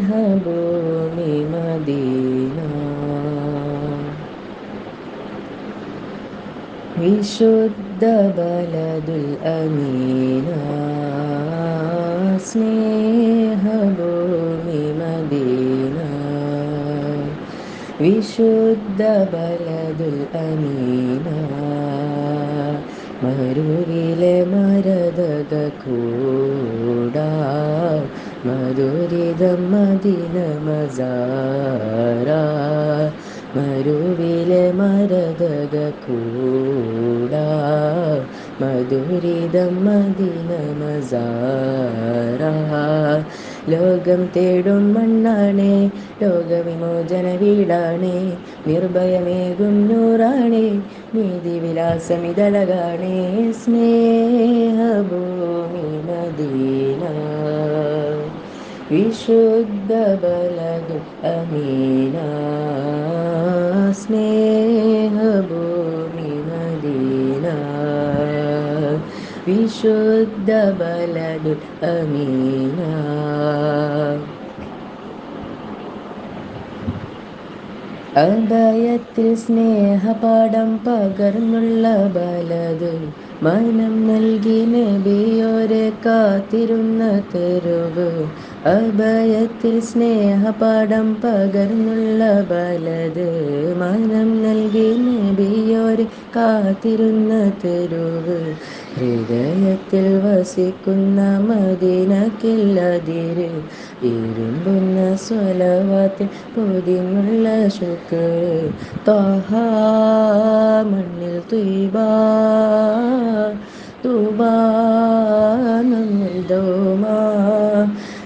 സ്നേഹഭൂമി Medina വിശുദ്ധ ബലദുൽ Ameena സ്നേഹഭൂമി Medina വിശുദ്ധ ബലദുൽ അമീന മരുവിലെ മരതക കൂടാ മധുരിതം മദിന മസാര മരുവിലെ മരതക കൂടാ. മധുരിതം മദിന മസാര ലോകം തേടും മണ്ണാണേ ലോകവിമോചന വീടാണേ നിർഭയമേകും നൂറാണേ നീതി വിലാസമിതളകാണേ സ്നേഹഭൂമി മദീന വിശുദ്ധ ബലതു അമീന സ്നേഹഭൂമി മദീന. വിശുദ്ധ ബലതു അഭയത്തിൽ സ്നേഹപാഠം പകർന്നുള്ള ബലത് മനം നൽകി നബിയോരെ കാത്തിരുന്ന തെരുവ്. അഭയത്തിൽ സ്നേഹപാഠം പകർന്നുള്ള ബലത് മനം നൽകി നബിയോരെ കാത്തിരുന്ന തെരുവ്. ഹൃദയത്തിൽ വസിക്കുന്ന മദീനക്കില്ലതിര് ഇരുമ്പുന്ന സ്വലവാത്തിൽ പൊതിങ്ങുള്ള ശുക്ർ. തൊഹ മണ്ണിൽ തുയ്ബാ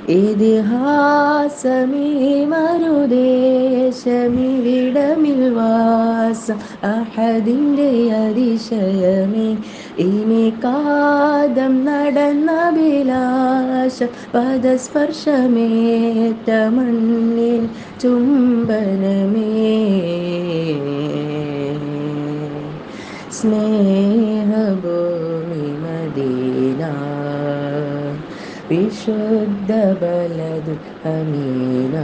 ഇതിഹാസമീ മരുദേശമി വിടമിൽ വാസം അഹദിന്റെ അതിശയമേ ഇനി കാദം നടന്ന വിലാശ പദസ്പർശമേറ്റ മണ്ണിൻ ചുംബനമേ. സ്നേഹഭൂമി വിശുദ്ധ ബലതു അമീന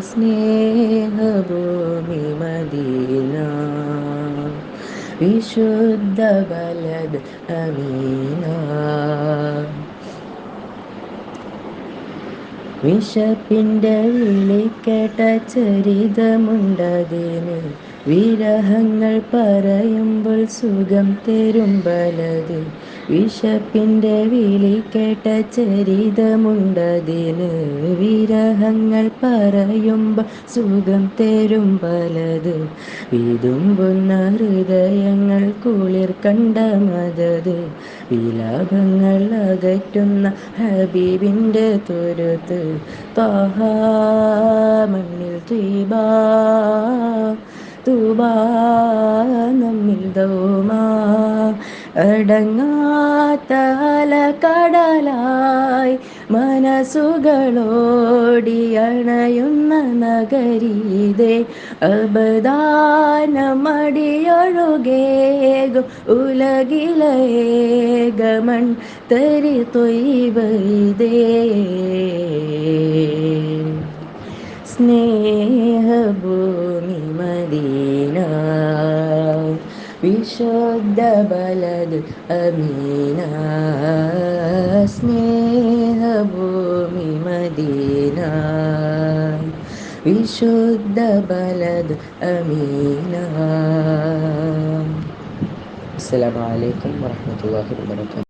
സ്നേഹഭൂമി മദീന വിശുദ്ധ ബലത് അമീന. വിശപ്പിന്റെ വിളിക്കേട്ട ചരിതമുണ്ടതിന് വിരഹങ്ങൾ പറയുമ്പോൾ സുഖം തരും ബലത് വിശപ്പിന്റെ വിളി കേട്ട ചരിതമുണ്ടതിന് വിരഹങ്ങൾ പറയുമ്പോൾ സുഖം തരും പലത്. വിതുമ്പുന്ന ഹൃദയങ്ങൾ കുളിർ കണ്ട മതത് വിലാപങ്ങൾ അകറ്റുന്ന ഹബീബിന്റെ തുരുത്ത്. താഹ മണ്ണിൽ തീബാ തൂബാ നമ്മിൽ ദൗമാ അടങ്ങാത്ത കടലായി മനസ്സുകളോടി അണയുന്ന നഗരീതേ അബദാനമടിയൊഴുകേകും ഉലകിലേകമൺ തരി തൊയ്വൈതേ. സ്നേഹഭൂമി മദീന വിശുദ്ധ ബലത് അമീന സ്നേഹഭൂമി മദീന വിശുദ്ധ ബലത് അമീന അസ്സലാമലൈക്കും വറഹ്മത്തുള്ളാഹി വബറകാതുഹു.